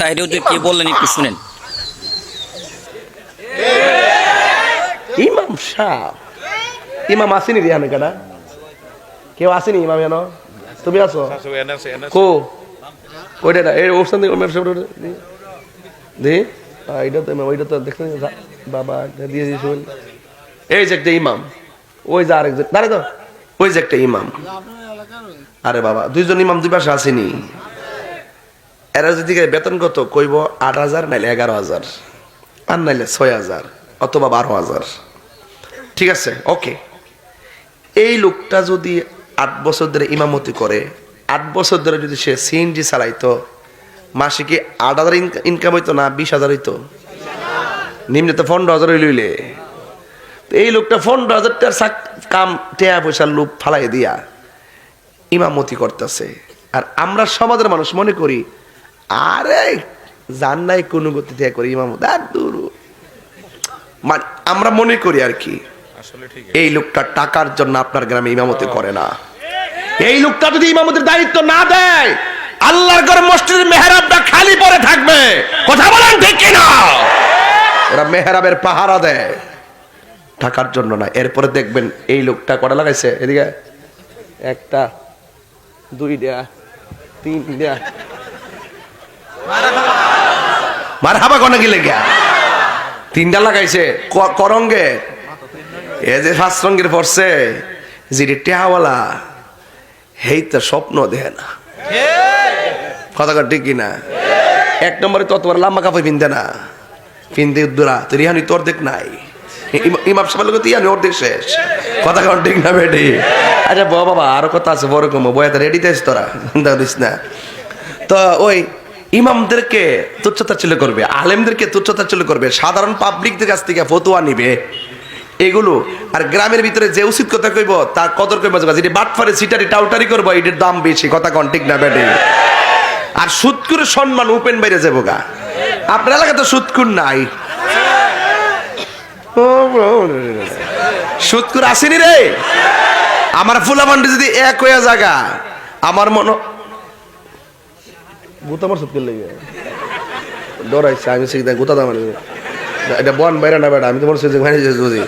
তাহিরেও যে কি বললেন একটু শুনেন। ইমাম সাহ। ইমাম আসেনি রিহানে কাটা কেউ আসেনি ইমাম এন তুমি আছো? কো? ওইটা না, এই দি। এটা তো ইমাম ওইটা তো যা- বাবা দিয়ে দিয়েছে এই যে একটা ইমাম। ওই যে আরেকজন দাঁড়ে তো। ওই যে একটা ইমাম। আরে বাবা দুইজন ইমাম দুই পাশে আসেনি। এরা যদি বেতন কত কইব আট হাজার নাইলে এগারো হাজার, আর নাইলে ছয় হাজার অথবা বারো হাজার। ঠিক আছে? ওকে এই লোকটা যদি আট বছর ধরে ইমামতি করে, আট বছর ধরে যদি সে সিএনজি চালাইতো, মাসে কি আট হাজার ইনকাম হইতো না বিশ হাজার হইতো? নিম্নে তো পনেরো হাজার লইলে এই লোকটা পনেরো হাজার টাকার চাক- কাম টেয়া পয়সার লোক ফালাই দিয়া ইমামতি করতেছে। আর আমরা সমাজের মানুষ মনে করি আরে জান নাই কোনো গতি থেকে করি ইমামত। আর দূর। মানে আমরা মনে করি আর কি এই লোকটা টাকার জন্য আপনার গ্রামে ইমামতি করে না। এই লোকটা যদি ইমামতির দায়িত্ব না দেয় আল্লাহর ঘরে মসজিদের মেহরাবটা খালি পড়ে থাকবে। কথা বলেন ঠিক কিনা? ওরা মেহরাবের পাহারা দেয়। টাকার জন্য না এরপরে দেখবেন এই লোকটা কটা লাগাইছে? এদিকে একটা দুইটা তিনটা মার হাবা কনে গেলে গা তিনটা লাগাইছে করঙ্গে। এ যে ফার্স্ট রঙ্গের পড়ছে যেটি টেহাওয়ালা, হেই তো স্বপ্ন দেয় না। কথা কর ঠিক কিনা? এক নম্বরে তো তোমার লাম্বা কাপড় পিনতে না। পিনতে উদ্দুরা, তো রিহানি তোর দেখ নাই। ইম- ইমাম সাহেব লোক ওর দেখ শেষ। কথা কর ঠিক না বেটি? আচ্ছা বাবা, আরও কথা আছে, বড় কম। বয়াতে রেডি দিস তোরা। করিস না। তো ওই ইমামদেরকে তুচ্ছতাচ্ছল্য করবে আলেমদেরকে তুচ্ছতাচ্ছল্য করবে সাধারণ পাবলিকদের কাছ থেকে ফতুয়া নিবে এগুলো আর গ্রামের ভিতরে যে উচিত কথা কইব তার কদর কইব যেটি বাটফারে সিটারি টাউটারি করব এটির দাম বেশি কথা কন ঠিক না বেটে আর সুৎকুর সম্মান উপেন বাইরে যাব গা আপনার এলাকা তো সুৎকুর নাই সুৎকুর আসেনি রে আমার ফুলামান্ডি যদি এক হইয়া জাগা আমার মনে গুতা আমার সুৎকুর লেগে ডরাইছে, আমি শিখতে গুতা দাম এটা বন বাইরে না বেটা আমি তোমার বুঝি